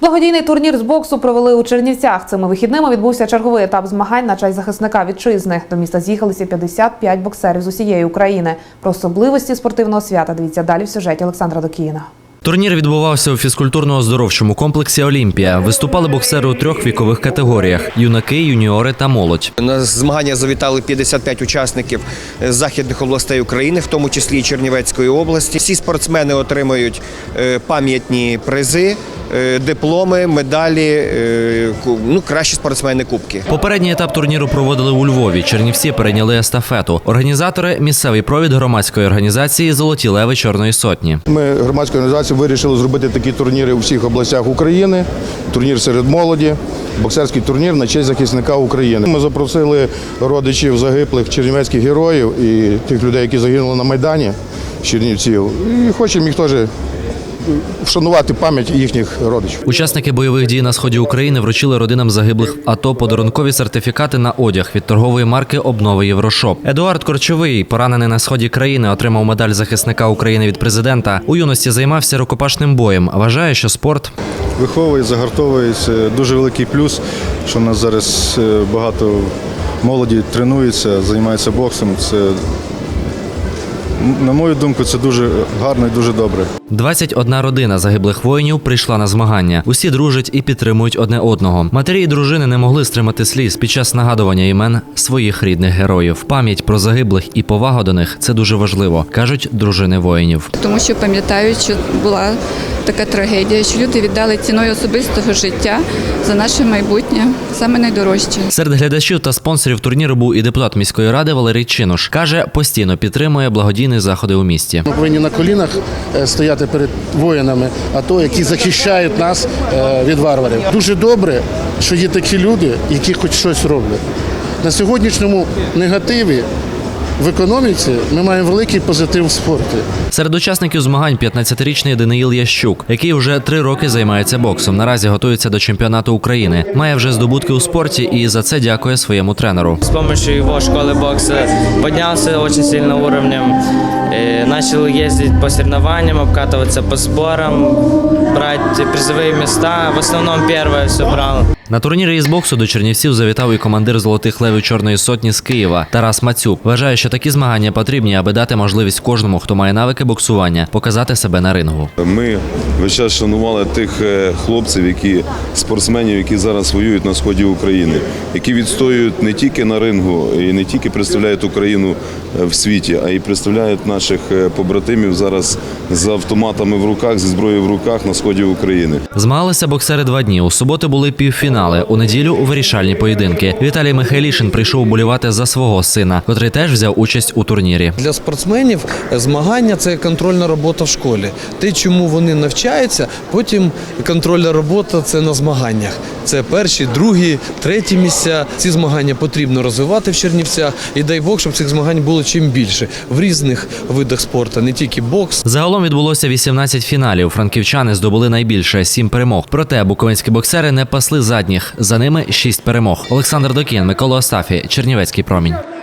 Благодійний турнір з боксу провели у Чернівцях. Цими вихідними відбувся черговий етап змагань на честь захисника вітчизни. До міста з'їхалися 55 боксерів з усієї України. Про особливості спортивного свята дивіться далі в сюжеті Олександра Докіїна. Турнір відбувався у фізкультурно-оздоровчому комплексі Олімпія. Виступали боксери у трьох вікових категоріях: юнаки, юніори та молодь. На змагання завітали 55 учасників з західних областей України, в тому числі і Чернівецької області. Всі спортсмени отримають е, пам'ятні призи, е, дипломи, медалі, е, ну кращі спортсмени кубки. Попередній етап турніру проводили у Львові. Чернівці перейняли естафету. Організатори місцевий провід громадської організації Золоті леви Чорної сотні. Ми громадською організацією вирішили зробити такі турніри у всіх областях України. Турнір серед молоді, боксерський турнір на честь захисника України. Ми запросили родичів загиблих чернівецьких героїв і тих людей, які загинули на Майдані з Чернівців. І хочемо їх теж вшанувати пам'ять їхніх родичів. Учасники бойових дій на сході України вручили родинам загиблих в АТО подарункові сертифікати на одяг від торгової марки Обнови Єврошоп. Едуард Корчовий, поранений на сході країни, отримав медаль захисника України від президента. У юності займався рукопашним боєм. Вважає, що спорт виховує, загартовує. Це дуже великий плюс, що в нас зараз е, багато молоді тренується, займається боксом. Це, на мою думку, це дуже гарно і дуже добре. 21 родина загиблих воїнів прийшла на змагання. Усі дружать і підтримують одне одного. Матері і дружини не могли стримати сліз під час нагадування імен своїх рідних героїв. Пам'ять про загиблих і повага до них це дуже важливо, кажуть дружини воїнів. тому що пам'ятають, що була така трагедія, що люди віддали ціною особистого життя за наше майбутнє, саме найдорожче. Серед глядачів та спонсорів турніру був і депутат міської ради Валерій Чинуш. каже, постійно підтримує благодійні заходи у місті. Ми повинні на колінах е, стояти перед воїнами, АТО, які захищають нас е, від варварів. Дуже добре, що є такі люди, які хоч щось роблять. На сьогоднішньому негативі в економіці ми маємо великий позитив в спорті. Серед учасників змагань 15-річний Даниїл Ящук, який вже три роки займається боксом. Наразі готується до чемпіонату України. Має вже здобутки у спорті і за це дякує своєму тренеру. С помощью его школы бокса поднялся очень сильно уровнем. Э, Начал ездить по соревнованиям, обкатываться по сборам, брать призовые места. В основном первое все брал. На турнірі із боксу до Чернівців завітав і командир золотих левів Чорної сотні з Києва Тарас Мацюк. Вважає, що такі змагання потрібні, аби дати можливість кожному, хто має навики боксування, показати себе на рингу. Ми весь час шанували тих е, хлопців, які спортсменів, які зараз воюють на сході України, які відстоюють не тільки на рингу і не тільки представляють Україну е, в світі, а й представляють наших е, побратимів зараз з автоматами в руках, зі зброєю в руках на сході України. Змагалися боксери два дні. У суботу були півфінали. У неділю у вирішальні поєдинки. Віталій Михайлішин прийшов болівати за свого сина, котрий теж взяв участь у турнірі. Для спортсменів змагання це контрольна робота в школі. Те, чому вони навчаються, потім контрольна робота це на змаганнях. Це перші, другі, треті місця. Ці змагання потрібно розвивати в Чернівцях. І дай Бог, щоб цих змагань було чим більше в різних видах спорту, не тільки бокс. Загалом відбулося 18 фіналів. Франківчани здобули найбільше сім перемог. Проте буковинські боксери не пасли задніх. За ними шість перемог. Олександр Докін, Микола Остафі, Чернівецький промінь.